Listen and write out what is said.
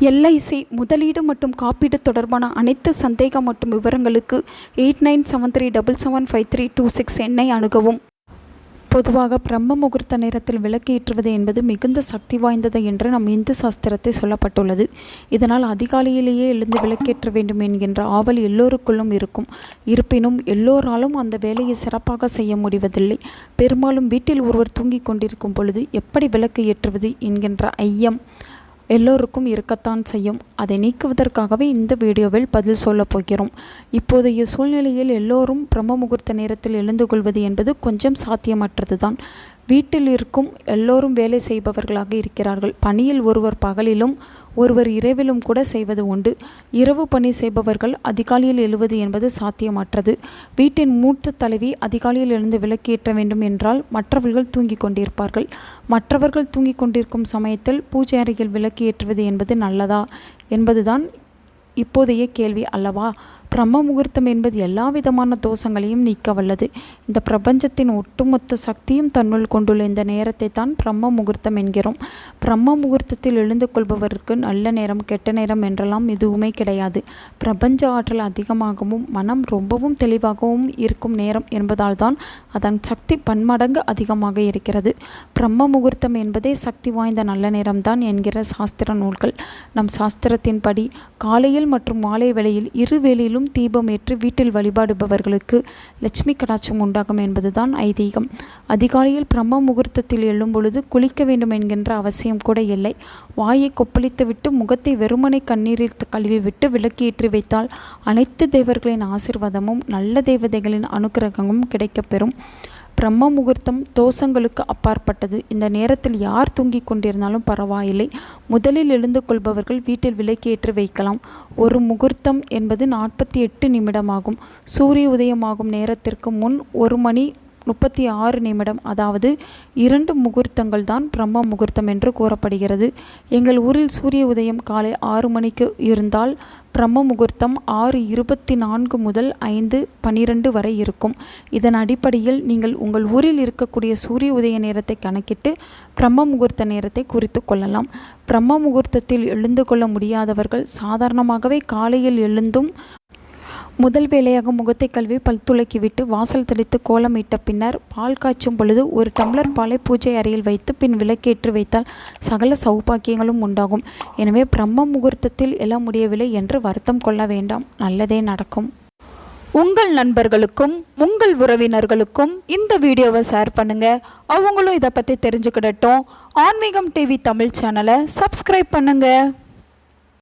LIC முதலீடு மற்றும் காப்பீடு தொடர்பான அனைத்து சந்தேகம் மற்றும் விவரங்களுக்கு eight nine seven three double seven five three two six எண்ணை அணுகவும். பொதுவாக பிரம்ம முகூர்த்த நேரத்தில் விளக்கு ஏற்றுவது என்பது மிகுந்த சக்தி வாய்ந்தது என்று நம் இந்து சாஸ்திரத்தை சொல்லப்பட்டுள்ளது. இதனால் அதிகாலையிலேயே எழுந்து விளக்கேற்ற வேண்டும் என்கின்ற ஆவல் எல்லோருக்குள்ளும் இருக்கும். இருப்பினும் எல்லோராலும் அந்த வேலையை சிறப்பாக செய்ய முடிவதில்லை. பெரும்பாலும் வீட்டில் ஒருவர் தூங்கிக் கொண்டிருக்கும் பொழுது எப்படி விளக்கு ஏற்றுவது என்கின்ற ஐயம் எல்லோருக்கும் இருக்கத்தான் செய்யும். அதை நீக்குவதற்காகவே இந்த வீடியோவில் பதில் சொல்லப் போகிறோம். இப்போதைய சூழ்நிலையில் எல்லோரும் பிரம்ம முகூர்த்த நேரத்தில் எழுந்து கொள்வது என்பது கொஞ்சம் சாத்தியமற்றதுதான். வீட்டில் இருக்கும் எல்லோரும் வேலை செய்பவர்களாக இருக்கிறார்கள். பணியில் ஒருவர் பகலிலும் ஒருவர் இரவிலும் கூட செய்வது உண்டு. இரவு பணி செய்பவர்கள் அதிகாலையில் எழுவது என்பது சாத்தியமற்றது. வீட்டின் மூத்த தலைவி அதிகாலையில் எழுந்து விளக்கேற்ற வேண்டும் என்றால் மற்றவர்கள் தூங்கிக் கொண்டிருப்பார்கள். மற்றவர்கள் தூங்கிக் கொண்டிருக்கும் சமயத்தில் பூஜை அறையில் விளக்கு ஏற்றுவது என்பது நல்லதா? என்பதுதான் இப்போதைய கேள்வி அல்லவா? பிரம்ம முகூர்த்தம் என்பது எல்லா விதமான தோஷங்களையும் நீக்க வல்லது. இந்த பிரபஞ்சத்தின் ஒட்டுமொத்த சக்தியும் தன்னுள் கொண்டுள்ள இந்த நேரத்தை தான் பிரம்ம முகூர்த்தம் என்கிறோம். பிரம்ம முகூர்த்தத்தில் எழுந்து கொள்பவருக்கு நல்ல நேரம் கெட்ட நேரம் என்றெல்லாம் எதுவுமே கிடையாது. பிரபஞ்ச ஆற்றல் அதிகமாகவும் மனம் ரொம்பவும் தெளிவாகவும் இருக்கும் நேரம் என்பதால் தான் அதன் சக்தி பன்மடங்கு அதிகமாக இருக்கிறது. பிரம்ம முகூர்த்தம் என்பதே சக்தி வாய்ந்த நல்ல நேரம்தான் என்கிற சாஸ்திர நூல்கள். நம் சாஸ்திரத்தின்படி காலையில் மற்றும் மாலை வேளையில் இரு வேளையிலும் தீபம் ஏற்றி வீட்டில் வழிபாடுபவர்களுக்கு லட்சுமி கடாட்சம் உண்டாகும் என்பதுதான் ஐதீகம். அதிகாலையில் பிரம்ம முகூர்த்தத்தில் எழும் பொழுது குளிக்க வேண்டும் என்கின்ற அவசியம் கூட இல்லை. வாயை கொப்பளித்துவிட்டு முகத்தை வெறுமனை கண்ணீரில் கழுவி விட்டு விளக்கேற்றி வைத்தால் அனைத்து தேவர்களின் ஆசிர்வாதமும் நல்ல தேவதைகளின் அனுக்கிரகமும் கிடைக்கப்பெறும். பிரம்ம முகூர்த்தம் தோஷங்களுக்கு அப்பாற்பட்டது. இந்த நேரத்தில் யார் தூங்கிக் கொண்டிருந்தாலும் பரவாயில்லை. முதலில் எழுந்து கொள்பவர்கள் வீட்டில் விளக்கேற்றி வைக்கலாம். ஒரு முகூர்த்தம் என்பது நாற்பத்தி எட்டு நிமிடமாகும். சூரிய உதயமாகும் நேரத்திற்கு முன் ஒரு மணி முப்பத்தி ஆறு நிமிடம் அதாவது இரண்டு முகூர்த்தங்கள் தான் பிரம்ம முகூர்த்தம் என்று கூறப்படுகிறது. எங்கள் ஊரில் சூரிய உதயம் காலை ஆறு மணிக்கு இருந்தால் பிரம்ம முகூர்த்தம் ஆறு இருபத்தி நான்கு முதல் ஐந்து பனிரெண்டு வரை இருக்கும். இதன் அடிப்படையில் நீங்கள் உங்கள் ஊரில் இருக்கக்கூடிய சூரிய உதய நேரத்தை கணக்கிட்டு பிரம்ம முகூர்த்த நேரத்தை குறித்து கொள்ளலாம். பிரம்ம முகூர்த்தத்தில் எழுந்து கொள்ள முடியாதவர்கள் சாதாரணமாகவே காலையில் எழுந்தும் முதல் வேலையாக முகத்தை கழுவி பல் துளக்கிவிட்டு வாசல் தெளித்து கோலமிட்ட பின்னர் பால் காய்ச்சும் பொழுது ஒரு டம்ளர் பாலை பூஜை அறையில் வைத்து பின் விளக்கேற்றி வைத்தால் சகல சௌபாக்கியங்களும் உண்டாகும். எனவே பிரம்ம முகூர்த்தத்தில் எல்லாம் முடியவில்லை என்று வருத்தம் கொள்ள வேண்டாம். நல்லதே நடக்கும். உங்கள் நண்பர்களுக்கும் உங்கள் உறவினர்களுக்கும் இந்த வீடியோவை ஷேர் பண்ணுங்க. அவங்களும் இதை பற்றி தெரிஞ்சுக்கிடட்டும். ஆன்மீகம் டிவி தமிழ் சேனலை சப்ஸ்கிரைப் பண்ணுங்கள்